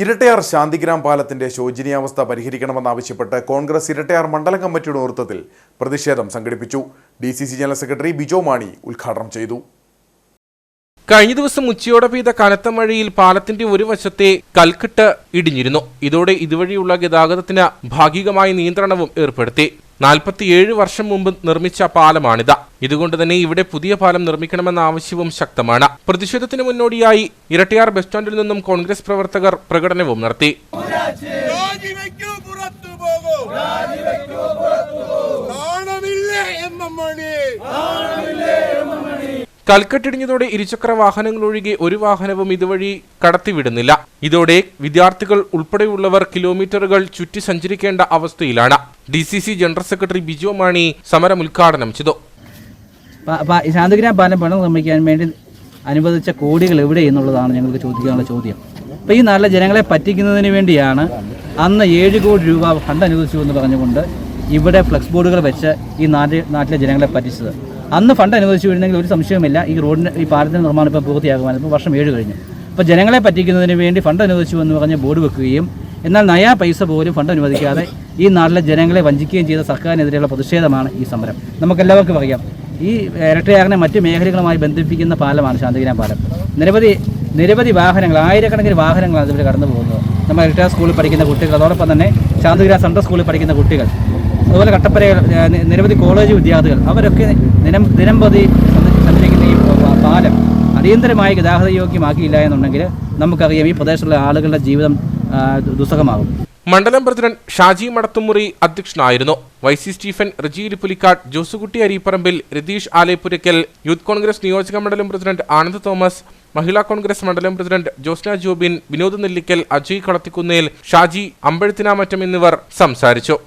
ഇരട്ടയാർ ശാന്തിഗ്രാം പാലത്തിന്റെ ശോചനീയാവസ്ഥ പരിഹരിക്കണമെന്നാവശ്യപ്പെട്ട് കോൺഗ്രസ് ഇരട്ടയാർ മണ്ഡലം കമ്മിറ്റിയുടെ നേതൃത്വത്തിൽ പ്രതിഷേധം സംഘടിപ്പിച്ചു. D C C general secretary Bijo Mani ഉദ്ഘാടനം ചെയ്തു. കഴിഞ്ഞ ദിവസം ഉച്ചയോടെ പെയ്ത കനത്ത മഴയിൽ പാലത്തിന്റെ ഒരു വശത്തെ കൽക്കെട്ട് ഇടിഞ്ഞിരുന്നു. ഇതോടെ ഇതുവഴിയുള്ള ഗതാഗതത്തിന് ഭാഗികമായ നിയന്ത്രണവും ഏർപ്പെടുത്തി. നാൽപ്പത്തിയേഴ് വർഷം മുമ്പ് നിർമ്മിച്ച പാലമാണിത്. ഇതുകൊണ്ട് തന്നെ ഇവിടെ പുതിയ പാലം നിർമ്മിക്കണമെന്ന ആവശ്യവും ശക്തമാണ്. പ്രതിഷേധത്തിന് മുന്നോടിയായി ഇരട്ടിയാർ ബസ് സ്റ്റാൻഡിൽ നിന്നും കോൺഗ്രസ് പ്രവർത്തകർ പ്രകടനവും നടത്തി. നാണമില്ല പുറത്തു പോകൂ. നാണമില്ലേ എം എം മണി. കൽക്കെട്ടിടിഞ്ഞതോടെ ഇരുചക്ര വാഹനങ്ങൾ ഒഴികെ ഒരു വാഹനവും ഇതുവഴി കടത്തിവിടുന്നില്ല. ഇതോടെ വിദ്യാർത്ഥികൾ ഉൾപ്പെടെയുള്ളവർ കിലോമീറ്ററുകൾ ചുറ്റി സഞ്ചരിക്കേണ്ട അവസ്ഥയിലാണ്. D C C general secretary Biju Mani സമരം ഉദ്ഘാടനം ചെയ്തു. ശാന്തഗ്രാം പാലം പണം നിർമ്മിക്കാൻ വേണ്ടി അനുവദിച്ച കോടികൾ എവിടെ എന്നുള്ളതാണ് ഞങ്ങൾക്ക് ചോദിക്കാനുള്ള ചോദ്യം. അപ്പോൾ ഈ നല്ല ജനങ്ങളെ പറ്റിക്കുന്നതിന് വേണ്ടിയാണ് അന്ന് ഏഴ് കോടി രൂപ ഫണ്ട് അനുവദിച്ചു എന്ന് പറഞ്ഞുകൊണ്ട് ഇവിടെ ഫ്ലെക്സ് ബോർഡുകൾ വെച്ച് ഈ നാട്ടിൽ നാട്ടിലെ ജനങ്ങളെ പറ്റിച്ചത്. അന്ന് ഫണ്ട് അനുവദിച്ചു വരുന്നെങ്കിൽ ഒരു സംശയവുമില്ല. ഈ റോഡിന് ഈ പാലത്തിന്റെ നിർമ്മാണം ഇപ്പോൾ പൂർത്തിയാകുവാൻ ഇപ്പോൾ വർഷം ഏഴ് കഴിഞ്ഞു. അപ്പോൾ ജനങ്ങളെ പറ്റിക്കുന്നതിന് വേണ്ടി ഫണ്ട് അനുവദിച്ചു എന്ന് പറഞ്ഞ് ബോർഡ് വെക്കുകയും എന്നാൽ നയാ പൈസ പോലും ഫണ്ട് അനുവദിക്കാതെ ഈ നാട്ടിലെ ജനങ്ങളെ വഞ്ചിക്കുകയും ചെയ്ത സർക്കാരിനെതിരെയുള്ള പ്രതിഷേധമാണ് ഈ സമരം. നമുക്കെല്ലാവർക്കും അറിയാം. ഈ ഇരട്ടയാറിനെ മറ്റ് മേഖലകളുമായി ബന്ധിപ്പിക്കുന്ന പാലമാണ് ശാന്തിഗ്രാം പാലം. നിരവധി നിരവധി വാഹനങ്ങൾ ആയിരക്കണക്കിന് വാഹനങ്ങളാണ് ഇതിൽ കടന്നു പോകുന്നത് നമ്മൾ ഇരട്ടയാർ സ്കൂളിൽ പഠിക്കുന്ന കുട്ടികൾ അതോടൊപ്പം തന്നെ ശാന്തിഗ്രാം സെൻട്രൽ സ്കൂളിൽ പഠിക്കുന്ന കുട്ടികൾ. അതുപോലെ കട്ടപ്പനയിൽ നിരവധി കോളേജ് വിദ്യാർത്ഥികൾ അവരൊക്കെ ദിനം സഞ്ച- സഞ്ചരിക്കുന്ന ഈ പാലം അടിയന്തരമായി ഗതാഗത യോഗ്യമാക്കിയില്ല എന്നുണ്ടെങ്കിൽ നമുക്കറിയാം ഈ പ്രദേശത്തുള്ള ആളുകളുടെ ജീവിതം ദുസ്സഹമാകും. മണ്ഡലം പ്രസിഡന്റ് ഷാജി മടത്തുമുറി അധ്യക്ഷനായിരുന്നു. Y C Stephen Rejiri Pulikkad Josukutty Areeparambil Ratheesh Aleppurakkal youth Congress നിയോജക മണ്ഡലം president Anand Thomas Mahila Congress മണ്ഡലം പ്രസിഡന്റ് ജോസ്ന ജോബിൻ വിനോദ് നെല്ലിക്കൽ അജയ് കളത്തിക്കുന്നേൽ ഷാജി അമ്പഴത്തിനാമറ്റം എന്നിവർ സംസാരിച്ചു.